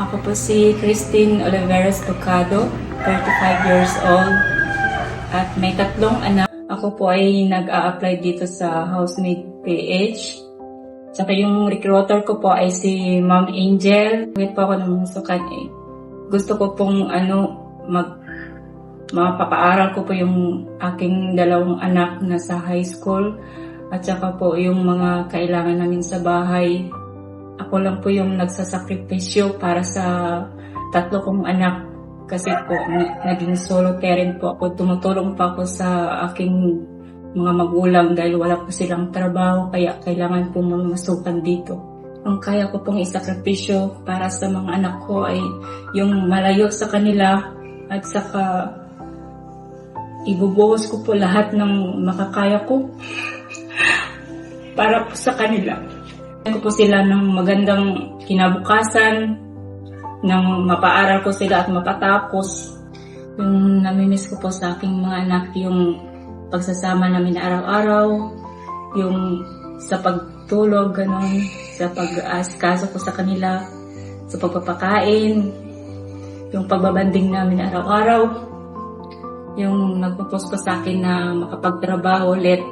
Ako po si Christine Oliveros Tocado, 35 years old. At may tatlong anak. Ako po ay nag-a-apply dito sa Housemaid PH. Saka yung recruiter ko po ay si Ma'am Angel. Bakit po ako namusukan eh. Gusto ko pong ano, mag mapapaaral ko po yung aking dalawang anak na sa high school at saka po yung mga kailangan namin sa bahay. Ako lang po yung nagsasakripisyo para sa tatlo kong anak kasi po naging solo parent po ako. Tumutulong pa ako sa aking mga magulang dahil wala po silang trabaho kaya kailangan po mamasukan dito. Ang kaya ko pong isakripisyo para sa mga anak ko ay yung malayo sa kanila at saka ibubuhos ko po lahat ng makakaya ko para po sa kanila. Ko po sila ng magandang kinabukasan, ng mapaaral ko sila at mapatapos. Yung namimiss ko po sa aking mga anak, yung pagsasama namin araw-araw, yung sa pagtulog, ganun, sa pag-asikaso ko sa kanila, sa pagpapakain, yung pagbabanding namin araw-araw, yung nagpo-post pa sa akin na makapagtrabaho ulit.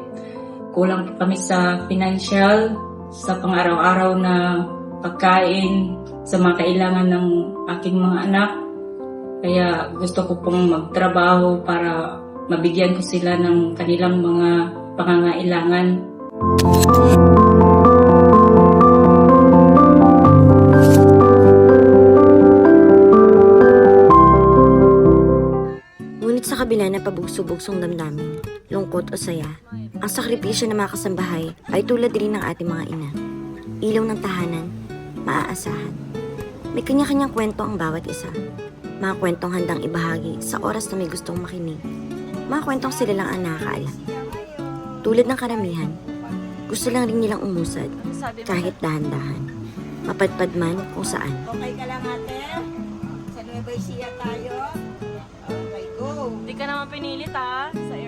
Kulang po kami sa financial, sa pang-araw-araw na pagkain, sa mga kailangan ng aking mga anak. Kaya gusto ko pong magtrabaho para mabigyan ko sila ng kanilang mga pangangailangan. Ngunit sa kabila ng pabugso-bugsong damdamin, lungkot o saya, ang sakripisyo ng mga kasambahay ay tulad rin ng ating mga ina. Ilaw ng tahanan, maaasahan. May kanya-kanyang kwento ang bawat isa. Mga kwentong handang ibahagi sa oras na may gustong makinig. Mga kwentong sila lang ang nakakaalam. Tulad ng karamihan, gusto lang rin nilang umusad, kahit dahan-dahan. Mapadpad man kung saan. Okay ka lang ate? Sa Nueva Ecija tayo? Okay, go! Hindi ka naman pinilit ha, sa area mo.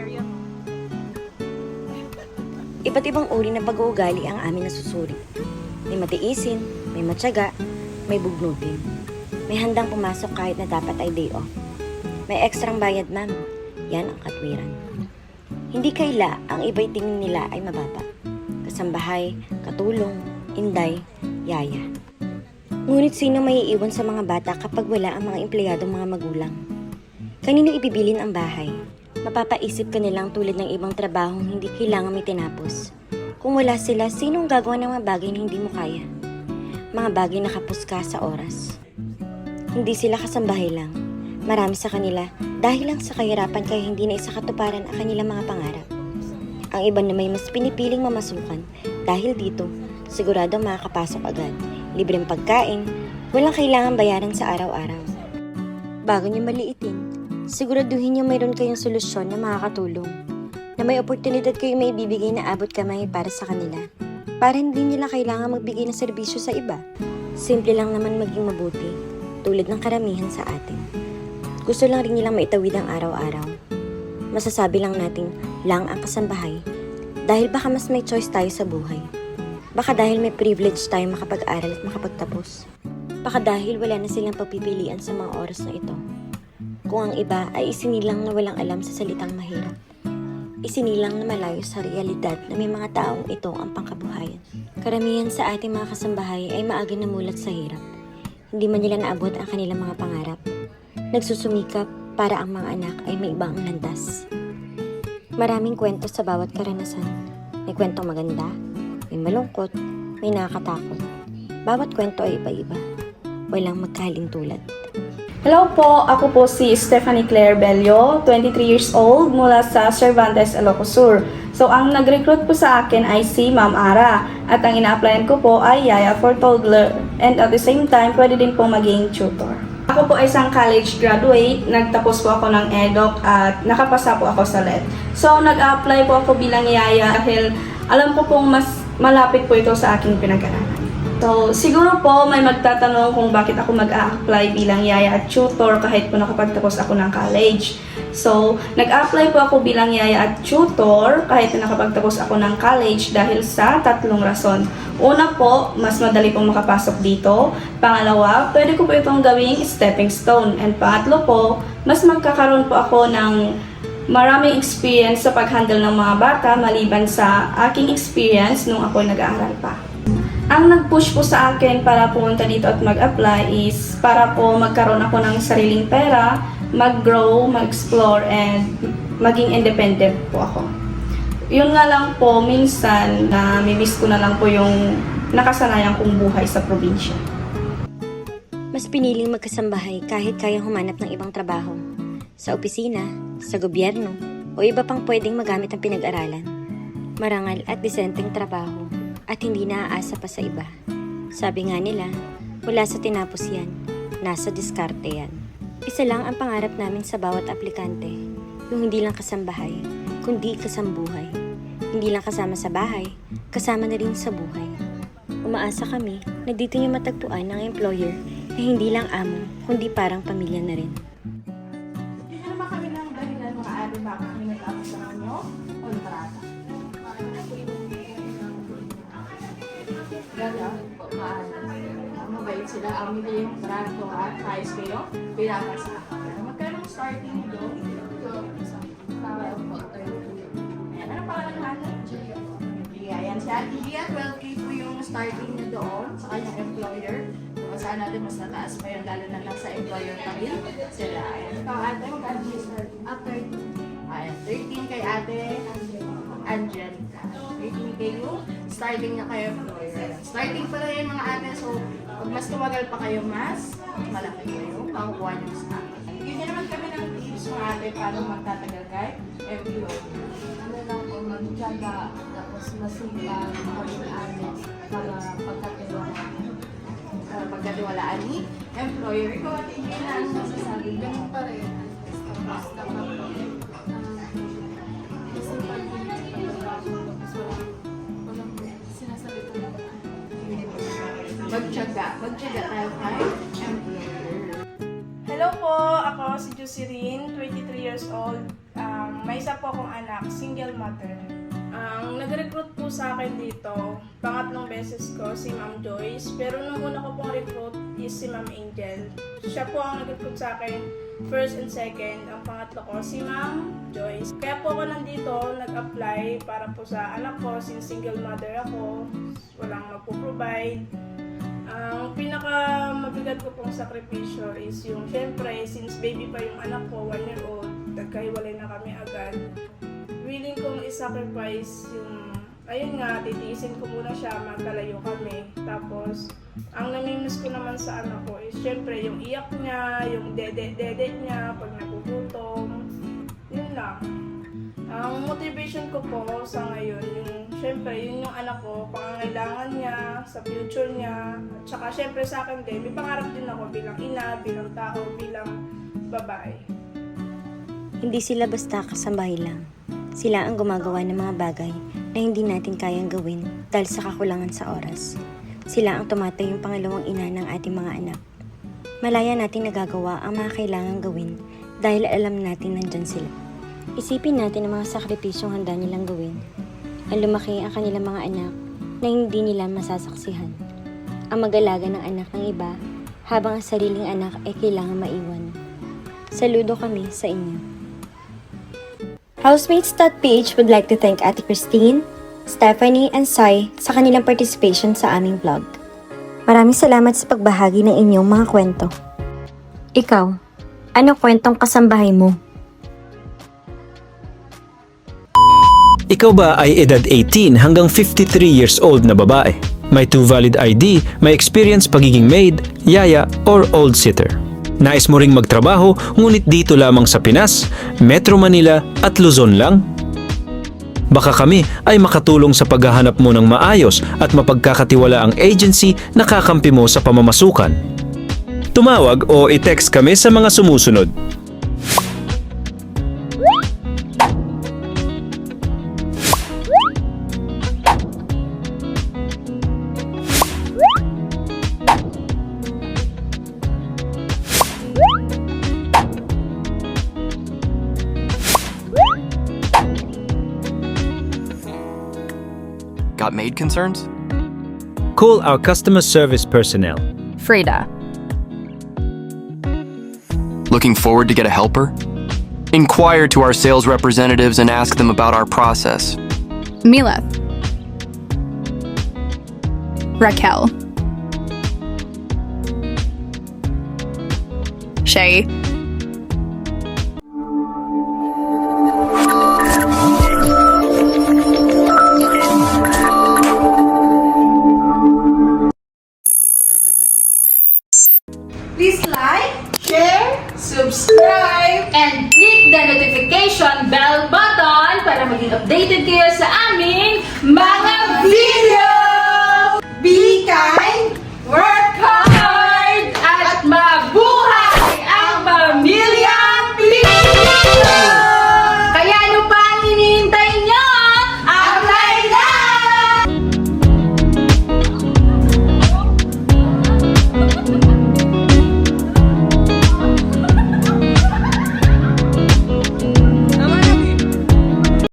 Iba't ibang uri ng pag-uugali ang amin nasusuri. May matiisin, may matyaga, may bugnutin. May handang pumasok kahit na dapat ay day off. May ekstrang bayad ma'am. Yan ang katwiran. Hindi kaila ang iba'y tingin nila ay mababa. Kasambahay, katulong, inday, yaya. Ngunit sino may iiwan sa mga bata kapag wala ang mga empleyadong mga magulang? Kanino ibibilin ang bahay? Mapapaisip ka nilang tulad ng ibang trabahong hindi kailangan may tinapos. Kung wala sila, sinong gagawa ng mga bagay na hindi mo kaya? Mga bagay na kapos ka sa oras. Hindi sila kasambahay lang. Marami sa kanila dahil lang sa kahirapan kaya hindi na isa katuparan ang kanilang mga pangarap. Ang iba na may mas pinipiling mamasukan dahil dito, sigurado makakapasok agad. Libreng pagkain, walang kailangan bayaran sa araw-araw. Bago niyo maliitin, siguraduhin niyo mayroon kayong solusyon na makakatulong. Na may oportunidad kayo may ibibigay na abot kamay para sa kanila. Para hindi nila kailangan magbigay ng serbisyo sa iba. Simple lang naman maging mabuti, tulad ng karamihan sa atin. Gusto lang rin nilang maitawid ang araw-araw. Masasabi lang natin, lang ang kasambahay. Dahil baka mas may choice tayo sa buhay. Baka dahil may privilege tayo makapag-aral at makapagtapos. Baka dahil wala na silang pagpipilian sa mga oras na ito. Kung ang iba ay isinilang na walang alam sa salitang mahirap. Isinilang na malayo sa realidad na may mga taong ito ang pangkabuhayan. Karamihan sa ating mga kasambahay ay maaga namulat sa hirap. Hindi man nila naabot ang kanilang mga pangarap. Nagsusumikap para ang mga anak ay may ibang landas. Maraming kwento sa bawat karanasan. May kwentong maganda, may malungkot, may nakakatakot. Bawat kwento ay iba-iba. Walang magkahaling tulad. Hello po, ako po si Stephanie Claire Bello, 23 years old, mula sa Cervantes, Ilocos Sur. So, ang nag-recruit po sa akin ay si Ma'am Ara. At ang ina-applyan ko po ay Yaya for Toddler. And at the same time, pwede din po maging tutor. Ako po ay isang college graduate, nagtapos po ako ng EDOC at nakapasa po ako sa LED. So, nag-apply po ako bilang Yaya dahil alam ko pong mas malapit po ito sa aking pinag-aralan. So, siguro po may magtatanong kung bakit ako mag-a-apply bilang yaya at tutor kahit po nakapagtapos ako ng college. So, nag-apply po ako bilang yaya at tutor kahit na nakapagtapos ako ng college dahil sa tatlong rason. Una po, mas madali pong makapasok dito. Pangalawa, pwede ko po itong gawing stepping stone. And pangatlo po, mas magkakaroon po ako ng maraming experience sa pag-handle ng mga bata maliban sa aking experience nung ako nag-aaral pa. Ang nag-push po sa akin para pumunta dito at mag-apply is para po magkaroon ako ng sariling pera, mag-grow, mag-explore, and maging independent po ako. Yun nga lang po, minsan na miss ko na lang po yung nakasanayan kong buhay sa probinsya. Mas piniling magkasambahay kahit kayang humanap ng ibang trabaho. Sa opisina, sa gobyerno, o iba pang pwedeng magamit ang pinag-aralan. Marangal at disenteng trabaho at hindi naaasa pa sa iba. Sabi nga nila, wala sa tinapos yan, nasa diskarte yan. Isa lang ang pangarap namin sa bawat aplikante, yung hindi lang kasambahay, kundi kasambuhay. Hindi lang kasama sa bahay, kasama na rin sa buhay. Umaasa kami na dito niyo matagpuan ng employer na hindi lang amo, kundi parang pamilya na rin. Sila. Ang hindi yung trato at ayos kayo, pinapasa. Magkano ang starting nyo? Tawag po, 32. Ayan, ano pangalan ng ate? Gia. Ayan si Ate Gia, 12K po yung starting niya doon sa kanyang employer. So, saan natin mas nataas pa yun, lalo na lang sa employer pa rin sila. Ayan, ikaw ate, magkano yung starting? Ah, 13. Ayan, 13 kay ate Angelica. 13K yung starting niya kay employer. Starting pa lang yung mga ate, so pag mas tumagal pa kayo, mas malaki kayo. Makukuha niyo sa akin. Bigyan naman kami ng tips mga ate paano magtatagal kay employer. ano lang po, magtyaga, tapos masipag, pag-aano, para pagkatiwalaan. Uh, pagkatiwalaan ni employer. Ikaw ate, hindi na ano masasabi. Ganun pa rin. Basta ka po. Magtyaga. Magtyaga tayo kay employer. Hello po, ako si Jocelyn, 23 years old. Um, may isa po akong anak, single mother. Ang nag-recruit po sa akin dito, pangatlong beses ko, si Ma'am Joyce. Pero nung una ko pong recruit is si Ma'am Angel. Siya po ang nag-recruit sa akin, first and second. Ang pangatlo ko, si Ma'am Joyce. Kaya po ako nandito, nag-apply para po sa anak ko, since single mother ako, walang magpo-provide. Ang pinaka mabigat ko pong sakripisyo is yung, syempre, since baby pa yung anak ko, one year old, nagkahiwalay na kami agad. Willing kong i-sacrifice yung, ayun nga, titiisin ko muna siya, magkalayo kami. Tapos, ang namimiss ko naman sa anak ko is, syempre, yung iyak niya, yung dede-dede niya, pag nagugutom, yun lang. Ang motivation ko po sa ngayon, yung syempre, yun yung anak ko, pangangailangan niya, sa future niya, at saka syempre sa akin din, may pangarap din ako bilang ina, bilang tao, bilang babae. Hindi sila basta kasambahay lang. Sila ang gumagawa ng mga bagay na hindi natin kayang gawin dahil sa kakulangan sa oras. Sila ang tumatay yung pangalawang ina ng ating mga anak. Malaya natin nagagawa ang mga kailangan gawin dahil alam natin nandyan sila. Isipin natin ang mga sakripisyong handa nilang gawin. Ang lumaki ang kanilang mga anak na hindi nila masasaksihan. Ang mag-alaga ng anak ng iba habang ang sariling anak ay kailangan maiwan. Saludo kami sa inyo. Housemates.ph would like to thank Ate Christine, Stephanie, and Sai sa kanilang participation sa aming vlog. Maraming salamat sa pagbahagi ng inyong mga kwento. Ikaw, anong kwentong kasambahay mo? Ikaw ba ay edad 18 hanggang 53 years old na babae? May two valid ID, may experience pagiging maid, yaya, or old sitter. Nais mo ring magtrabaho ngunit dito lamang sa Pinas, Metro Manila at Luzon lang? Baka kami ay makatulong sa paghahanap mo ng maayos at mapagkakatiwala ang agency na kakampi mo sa pamamasukan. Tumawag o i-text kami sa mga sumusunod. Maid concerns? Call our customer service personnel. Frida. Looking forward to get a helper? Inquire to our sales representatives and ask them about our process. Mila. Raquel. Shay.